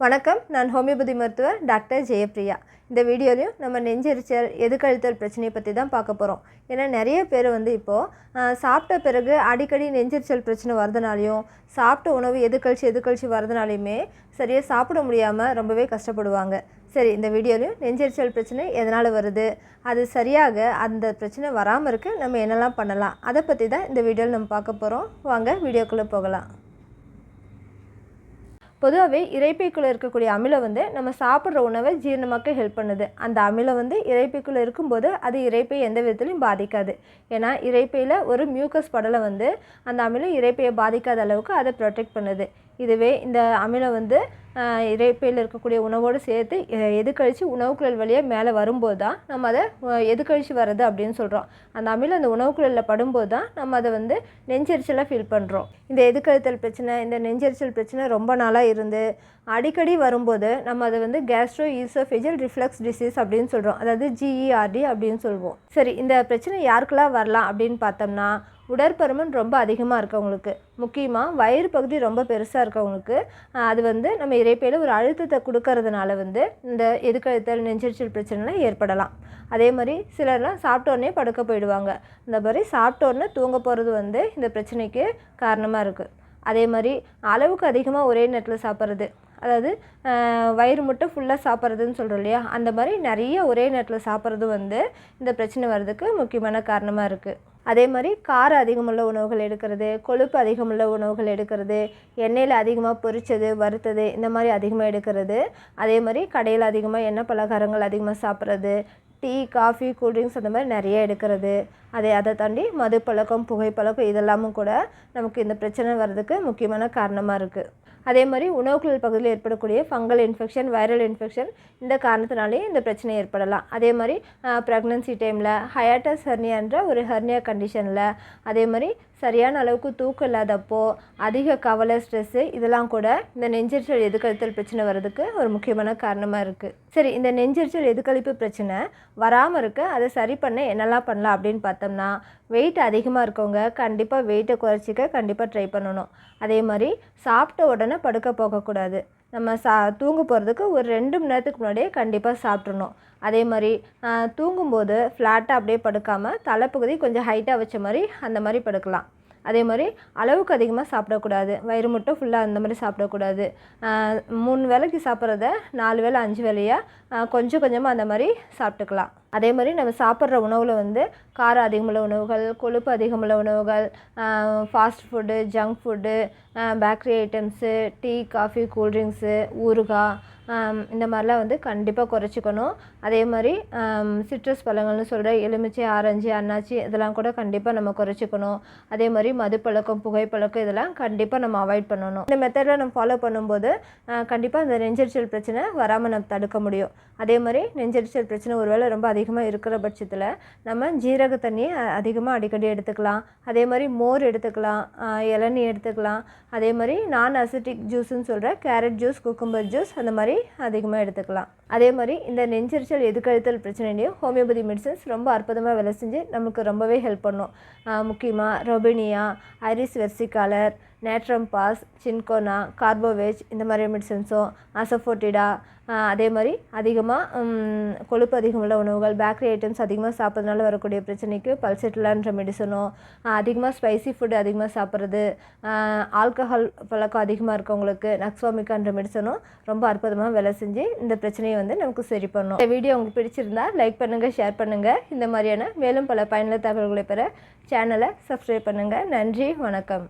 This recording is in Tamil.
வணக்கம். நான் ஹோமியோபதி மருத்துவர் டாக்டர் ஜெயப்ரியா இந்த வீடியோலையும் நம்ம நெஞ்செரிச்சல் எதுக்கழுத்தல் பிரச்சனையை பற்றி தான் பார்க்க போகிறோம் ஏன்னா நிறைய பேர் வந்து இப்போது சாப்பிட்ட பிறகு அடிக்கடி நெஞ்செரிச்சல் பிரச்சனை வரதுனாலையும் சாப்பிட்ட உணவு எதுக்கழிச்சு எதுக்கழிச்சு வரதுனாலையுமே சரியாக சாப்பிட முடியாமல் ரொம்பவே கஷ்டப்படுவாங்க. சரி இந்த வீடியோலையும் நெஞ்செரிச்சல் பிரச்சனை எதனால் வருது அது சரியாக அந்த பிரச்சனை வராமல் இருக்க நம்ம என்னெல்லாம் பண்ணலாம் அதை பற்றி தான் இந்த வீடியோவில் நம்ம பார்க்க போகிறோம் வாங்க வீடியோக்குள்ளே போகலாம். பொதுவாகவே இறைப்பைக்குள்ளே இருக்கக்கூடிய அமிலம் வந்து நம்ம சாப்பிட்ற உணவை ஜீரணமாக்க ஹெல்ப் பண்ணுது. அந்த அமிலம் வந்து இறைப்பைக்குள்ளே இருக்கும்போது அது இறைப்பை எந்த விதத்துலையும் பாதிக்காது. ஏன்னா இறைப்பையில் ஒரு மியூக்கஸ் படலை வந்து அந்த அமிலம் இறைப்பையை பாதிக்காத அளவுக்கு அதை ப்ரொடெக்ட் பண்ணுது. இதுவே இந்த அமிலம் வந்து இறைப்பையில் இருக்கக்கூடிய உணவோடு சேர்த்து எ- எதுக்கழிச்சு உணவுக்குழல் வழியாக மேலே வரும்போது தான் நம்ம அதை எது எதுக்கழிச்சு வர்றது அப்படின்னு சொல்கிறோம் அந்த அமிலம் அந்த உணவுக்குழலில் படும்போது தான் நம்ம அதை வந்து நெஞ்செரிச்சலாக ஃபீல் பண்ணுறோம் இந்த எதுக்கழுத்தல் பிரச்சனை இந்த நெஞ்செரிச்சல் பிரச்சனை ரொம்ப நாளாக இருந்து அடிக்கடி வரும்போது நம்ம அதை வந்து கேஸ்ட்ரோ ஈசோஃபேஜியல் ரிஃப்ளக்ஸ் டிசீஸ் அப்படின்னு சொல்கிறோம் அதாவது ஜிஇஆர்டி அப்படின்னு சொல்லுவோம் சரி இந்த பிரச்சனை யாருக்கெல்லாம் வரலாம் அப்படின்னு பார்த்தோம்னா உடற்பருமன் ரொம்ப அதிகமாக இருக்கவங்களுக்கு. முக்கியமாக வயிறு பகுதி ரொம்ப பெருசாக இருக்கவங்களுக்கு. அது வந்து நம்ம இறைப்பையில் ஒரு அழுத்தத்தை கொடுக்கறதுனால வந்து இந்த எதுக்கழுத்தல் நெஞ்சரிச்சல் பிரச்சனைலாம் ஏற்படலாம். அதே மாதிரி சிலர்லாம் சாப்பிட்டோன்னே படுக்க போயிடுவாங்க. இந்த மாதிரி சாப்பிட்டோன்னே தூங்க போகிறது வந்து இந்த பிரச்சனைக்கு காரணமாக இருக்குது அதே மாதிரி அளவுக்கு அதிகமாக ஒரே நேரத்தில் சாப்பிட்றது. அதாவது வயிறு மட்டும் ஃபுல்லாக சாப்பிட்றதுன்னு சொல்கிறோம் இல்லையா? அந்த மாதிரி நிறைய ஒரே நேரத்தில் சாப்பிட்றது வந்து இந்த பிரச்சனை வர்றதுக்கு முக்கியமான காரணமாக இருக்குது அதே மாதிரி காரம் அதிகமுள்ள உணவுகள் எடுக்கிறது கொழுப்பு அதிகமுள்ள உணவுகள் எடுக்கிறது எண்ணெயில் அதிகமாக பொரித்தது வறுத்தது இந்த மாதிரி அதிகமாக எடுக்கிறது. அதே மாதிரி கடையில் அதிகமாக எண்ணெய் பலகாரங்கள் அதிகமாக சாப்பிட்றது டீ காஃபி கூல்ட்ரிங்க்ஸ் அந்த மாதிரி நிறைய எடுக்கிறது. அதை அதை தாண்டி மது பழக்கம் புகைப்பழக்கம் இதெல்லாமும் கூட நமக்கு இந்த பிரச்சனை வர்றதுக்கு முக்கியமான காரணமாக இருக்குது அதே மாதிரி உணவுக்குழல் பகுதியில் ஏற்படக்கூடிய ஃபங்கல் இன்ஃபெக்ஷன் வைரல் இன்ஃபெக்ஷன் இந்த காரணத்தினாலே இந்த பிரச்சனை ஏற்படலாம். அதே மாதிரி ப்ரெக்னன்சி டைமில் ஹயாட்டஸ் ஹெர்னியான்ற ஒரு ஹெர்னியா கண்டிஷனில் அதே மாதிரி சரியான அளவுக்கு தூக்கம் இல்லாதப்போ அதிக கவலை ஸ்ட்ரெஸ்ஸு இதெல்லாம் கூட இந்த நெஞ்சரிச்சல் எதுக்கழித்தல் பிரச்சனை வர்றதுக்கு ஒரு முக்கியமான காரணமாக இருக்குது சரி இந்த நெஞ்சரிச்சல் எதுக்கழிப்பு பிரச்சனை வராமல் இருக்க அதை சரி பண்ண என்னெல்லாம் பண்ணலாம் அப்படின்னு பார்த்தோம்னா வெயிட் அதிகமாக இருக்கவங்க கண்டிப்பாக வெயிட்டை குறைச்சிக்க கண்டிப்பாக ட்ரை பண்ணணும். அதே மாதிரி சாப்பிட்ட உடனே படுக்க போகக்கூடாது. நம்ம சா தூங்க போகிறதுக்கு ஒரு ரெண்டு மணி நேரத்துக்கு முன்னாடியே கண்டிப்பாக சாப்பிட்றணும் அதே மாதிரி தூங்கும்போது ஃப்ளாட்டாக அப்படியே படுக்காமல் தலைப்பகுதி கொஞ்சம் ஹைட்டாக வச்ச மாதிரி அந்த மாதிரி படுக்கலாம். அதே மாதிரி அளவுக்கு அதிகமாக சாப்பிடக்கூடாது. வயிறு மட்டும் ஃபுல்லாக அந்த மாதிரி சாப்பிடக்கூடாது. மூணு வேளைக்கு சாப்பிட்றத நாலு வேளை அஞ்சு வேலையாக கொஞ்சம் கொஞ்சமாக அந்த மாதிரி சாப்பிட்டுக்கலாம். அதே மாதிரி நம்ம சாப்பிட்ற உணவில் வந்து காரம் அதிகமுள்ள உணவுகள் கொழுப்பு அதிகமுள்ள உணவுகள் fast food junk food bakery items tea coffee cool drinks ஊறுகாய் இந்த மாதிரிலாம் வந்து கண்டிப்பாக குறைச்சிக்கணும். அதே மாதிரி சிட்ரஸ் பழங்கள்னு சொல்கிற எலுமிச்சை ஆரஞ்சு அன்னாச்சி இதெல்லாம் கூட கண்டிப்பாக நம்ம குறைச்சிக்கணும். அதே மாதிரி மதுப்பழக்கம் புகைப்பழக்கம் இதெல்லாம் கண்டிப்பாக நம்ம அவாய்ட் பண்ணணும். இந்த மெத்தடில் நம்ம ஃபாலோ பண்ணும்போது கண்டிப்பாக அந்த நெஞ்சரிச்சல் பிரச்சனை வராமல் நம்ம தடுக்க முடியும். அதே மாதிரி நெஞ்சரிச்சல் பிரச்சனை ஒருவேளை ரொம்ப அதிகமாக இருக்கிற பட்சத்தில் நம்ம ஜீரக தண்ணியை அதிகமாக அடிக்கடி எடுத்துக்கலாம். அதே மாதிரி மோர் எடுத்துக்கலாம். ஆஹ் இளநீ எடுத்துக்கலாம். அதே மாதிரி நான் அசிட்டிக் ஜூஸ்ன்னு சொல்கிற கேரட் ஜூஸ் குக்கும்பர் ஜூஸ் அந்த மாதிரி அதிகமாக எடுத்துக்கலாம். அதே மாதிரி இந்த நெஞ்சரிச்சல் எதுக்கழுத்தல் பிரச்சனையிலையும் ஹோமியோபதி மெடிசன்ஸ் ரொம்ப அற்புதமாக வேலை செஞ்சு நமக்கு ரொம்பவே ஹெல்ப் பண்ணும். முக்கியமாக robinia iris versicolor natrum phos cinchona carbo veg இந்த மாதிரி மெடிசன்ஸும் அசஃபோட்டிடா அதே மாதிரி அதிகமாக கொழுப்பு அதிகமுள்ள உணவுகள் பேக்கரி ஐட்டம்ஸ் அதிகமாக சாப்பிட்றதுனால வரக்கூடிய பிரச்சனைக்கு பல்செட்லான்ற மெடிசனும் அதிகமாக ஸ்பைசி ஃபுட் அதிகமாக சாப்பிட்றது ஆல்கஹால் பழக்கம் அதிகமாக இருக்கவங்களுக்கு நக்ஸ்வாமிக்கான்ற மெடிசனும் ரொம்ப அற்புதமாக வேலை செஞ்சு இந்த பிரச்சனையை வந்து நமக்கு சரி பண்ணும். இந்த வீடியோ உங்களுக்கு பிடிச்சிருந்தா லைக் பண்ணுங்கள் ஷேர் பண்ணுங்கள் இந்த மாதிரியான மேலும் பல பயனுள்ள தகவல்களை பெற சேனலை சப்ஸ்கிரைப் பண்ணுங்கள் நன்றி வணக்கம்.